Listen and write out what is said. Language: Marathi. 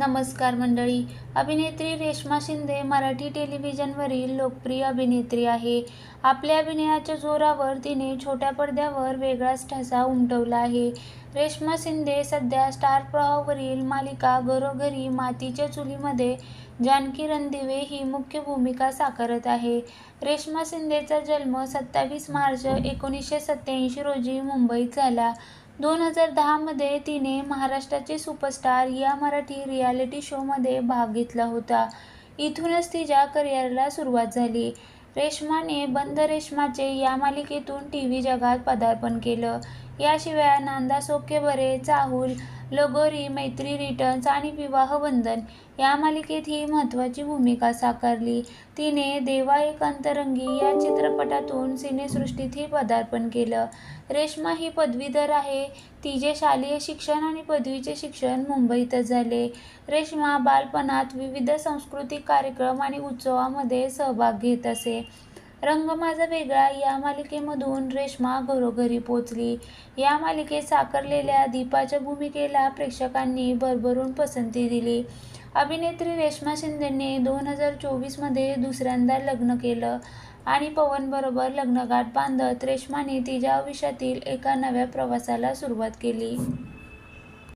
नमस्कार मंडळी. अभिनेत्री रेश्मा शिंदे मराठी टेलिव्हिजनवरील लोकप्रिय अभिनेत्री आहे. आपल्या अभिनयाच्या जोरावर तिने छोट्या पडद्यावर वेगळाच ठसा उमटवला आहे. रेश्मा शिंदे सध्या स्टार प्रवाहावरील मालिका घरोघरी मातीच्या चुलीमध्ये जानकी रणदिवे ही मुख्य भूमिका साकारत आहे. रेश्मा शिंदेचा जन्म सत्तावीस मार्च एकोणीसशे सत्त्याऐंशी रोजी मुंबईत झाला. दोन हजार दहामध्ये तिने महाराष्ट्राचे सुपरस्टार या मराठी रियालिटी शोमध्ये भाग घेतला होता. इथूनच तिच्या करिअरला सुरुवात झाली. रेश्माने बंद रेश्माचे या मालिकेतून टी व्ही जगात पदार्पण केलं. याशिवाय नांदा सोके बरे चाहूल लगोरी मैत्री रिटर्न्स आणि विवाह बंधन या मालिकेत ही महत्त्वाची भूमिका साकारली. तिने देवा एक अंतरंगी या चित्रपटातून सिनेसृष्टीतही पदार्पण केलं. रेश्मा ही पदवीधर आहे. तिचे शालेय शिक्षण आणि पदवीचे शिक्षण मुंबईतच झाले. रेश्मा बालपणात विविध सांस्कृतिक कार्यक्रम आणि उत्सवामध्ये सहभाग घेत असे. रंग माझा वेगळा. या मालिकेमधून रेश्मा घरोघरी पोचली. या मालिकेत साकारलेल्या दीपाच्या भूमिकेला प्रेक्षकांनी भरभरून पसंती दिली. अभिनेत्री रेश्मा शिंदेने दोन हजार चोवीसमध्ये दुसऱ्यांदा लग्न केलं आणि पवनबरोबर लग्नगाठ बांधत रेश्माने तिच्या आयुष्यातील एका नव्या प्रवासाला सुरुवात केली.